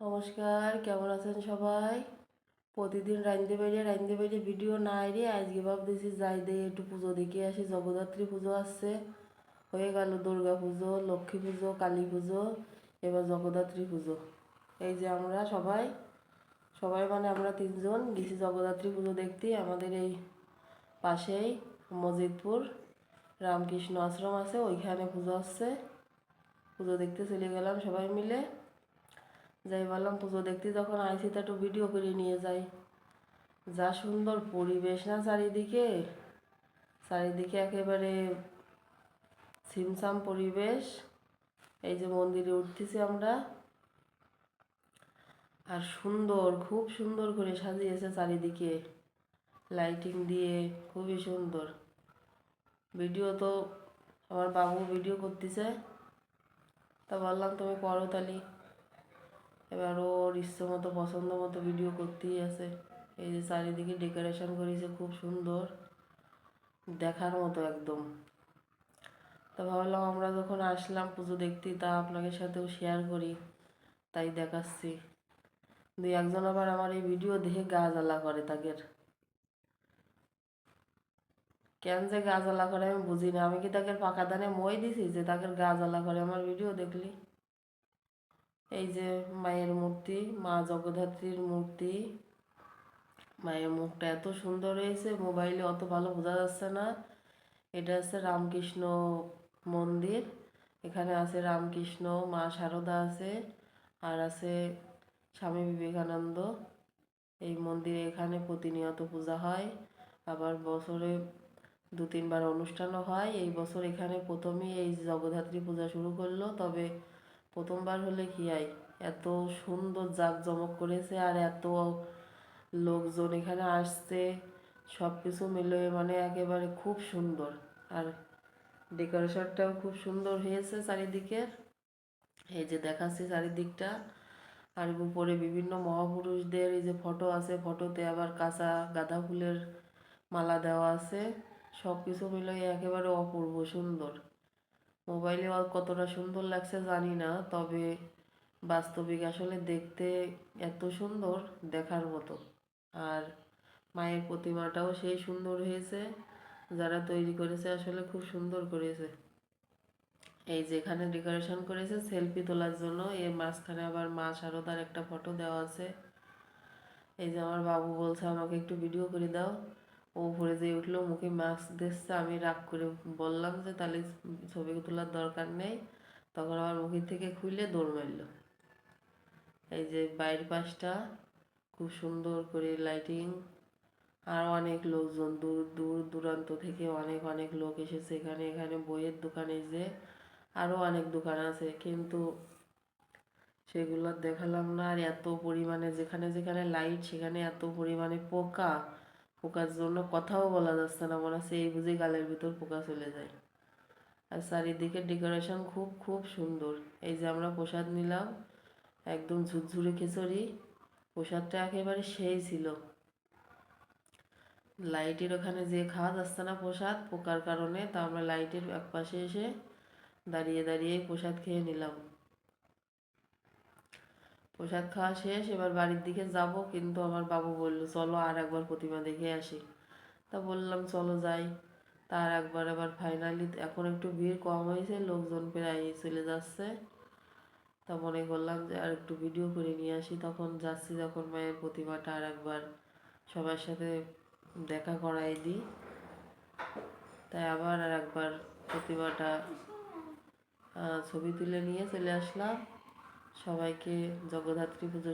নমস্কার, কেমন আছেন সবাই? প্রতিদিন রাইন্দে বেরিয়ে রাইন্দে বেরিয়ে ভিডিও না এরিয়ে আজকে ভাবতেছি যাই দিয়ে একটু পুজো দেখে আসি। জগদ্ধাত্রী পুজো আসছে। হয়ে গেল দুর্গা পুজো, লক্ষ্মী পুজো, কালী পুজো, এবার জগদ্ধাত্রী পুজো। এই যে আমরা সবাই সবাই মানে আমরা তিনজন গেছি জগদ্ধাত্রী পুজো দেখতে। আমাদের এই পাশেই মজিদপুর, রামকৃষ্ণ আশ্রম আছে, ওইখানে পুজো আসছে। পুজো দেখতে চলে গেলাম সবাই মিলে। যাই বললাম পুজো দেখতে যখন আইসি তা একটু ভিডিও করে নিয়ে যাই। যা সুন্দর পরিবেশ না চারিদিকে? চারিদিকে একেবারে ছিমছাম পরিবেশ। এই যে মন্দিরে উঠতেছি আমরা। আর সুন্দর, খুব সুন্দর করে সাজিয়েছে চারিদিকে। লাইটিং দিয়ে, খুবই সুন্দর। ভিডিও তো আমার বাবু ভিডিও করতেছে। তা বললাম, তুমি করো তালি এবার ওর ইচ্ছে মতো, পছন্দ মতো ভিডিও করতেই আছে এই যে চারিদিকে ডেকোরেশন করেছে, খুব সুন্দর। দেখার মতো একদম। তা ভাবলাম আমরা যখন আসলাম পুজো দেখতে, তা আপনাদের সাথেও শেয়ার করি। তাই দেখাচ্ছি। দুই একজন আবার আমার এই ভিডিও দেখে গা জ্বালা করে তাদের। কেন যে গা জ্বালা করে আমি বুঝি না আমি কি তাকে পাকা দানে মই দিছি যে তাকে গা জ্বালা করে আমার ভিডিও দেখলি? এই যে মায়ের মূর্তি, মা জগদ্ধাত্রীর মূর্তি। মায়ের মুখটা এত সুন্দর হয়েছে, মোবাইলে অত ভালো বোঝা যাচ্ছে না। এটা হচ্ছে রামকৃষ্ণ মন্দির। এখানে আছে রামকৃষ্ণ, মা শারদা আছে, আর আছে স্বামী বিবেকানন্দ। এই মন্দিরে এখানে প্রতিনিয়ত পূজা হয়। আবার বছরে দু তিনবার অনুষ্ঠানও হয়। এই বছর এখানে প্রথমেই এই জগদ্ধাত্রী পূজা শুরু করল। তবে প্রথমবার হলে কি হয় এত সুন্দর জাঁকজমক করেছে আর এত লোকজন এখানে আসছে সব কিছু মিলে মানে একেবারে খুব সুন্দর। আর ডেকোরেশনটাও খুব সুন্দর হয়েছে চারিদিকে। এই যে দেখাচ্ছি চারিদিকটা। আর উপরে বিভিন্ন মহাপুরুষদের এই যে ফটো আছে, ফটোতে আবার কাঁচা গাঁদা ফুলের মালা দেওয়া আছে। সব কিছু মিলে একেবারে অপূর্ব সুন্দর। মোবাইলে কতটা সুন্দর লাগছে জানি না, তবে বাস্তবিক আসলে দেখতে এত সুন্দর দেখার মতো। আর মায়ের প্রতিমাটাও সেই সুন্দর হয়েছে, যারা তৈরি করেছে আসলে খুব সুন্দর করেছে। এই যেখানে ডেকোরেশন করেছে সেলফি তোলার জন্য, এর মাঝখানে আবার মা শারদার একটা ফটো দেওয়া আছে। এই যে আমার বাবু বলছে, আমাকে একটু ভিডিও করে দাও। ও ভরে যে উঠল, মুখে মাস্ক দিচ্ছে, আমি রাগ করে বললাম যে, তাহলে ছবি তোলার দরকার নেই। তখন আমার মুখের থেকে খুলে দৌড় মারল। এই যে বাইরের পাশটা, খুব সুন্দর করে লাইটিং আর অনেক লোকজন, দূর দূর দূরান্ত থেকে অনেক অনেক লোক এসেছে এখানে এখানে বইয়ের দোকানে যে আরও অনেক দোকান আছে, কিন্তু সেগুলো দেখালাম না। আর এত পরিমাণে যেখানে যেখানে লাইট সেখানে এত পরিমাণে পোকা। পোকার জন্য কথাও বলা যাচ্ছে না, মনে হচ্ছে এই বুঝে গালের ভিতর পোকা চলে যায়। আর চারিদিকে ডেকোরেশন খুব খুব সুন্দর। এই যে আমরা প্রসাদ নিলাম, একদম ঝুরঝুরে খিচুড়ি। প্রসাদটা একেবারে সেই ছিল। লাইটের ওখানে যে খাওয়া যাচ্ছে না প্রসাদ, পোকার কারণে, তা আমরা লাইটের এক পাশে এসে দাঁড়িয়ে দাঁড়িয়ে প্রসাদ খেয়ে নিলাম। প্রসাদ খাওয়া শেষ, এবার বাড়ির দিকে যাব। কিন্তু আমার বাবু বলল, চলো আর একবার প্রতিমা দেখে আসি। তা বললাম, চলো যাই। তার একবার আবার ফাইনালি এখন একটু ভিড় কম হয়েছে, লোকজন প্রায় চলে যাচ্ছে। তা মনে করলাম যে আর একটু ভিডিও করে নিয়ে আসি। তখন যাচ্ছি যখন মায়ের প্রতিমাটা আর একবার সবার সাথে দেখা করাই দিই। তাই আবার আর একবার প্রতিমাটা ছবি তুলে নিয়ে চলে আসলাম। সবাইকে জগদ্ধাত্রী পুজো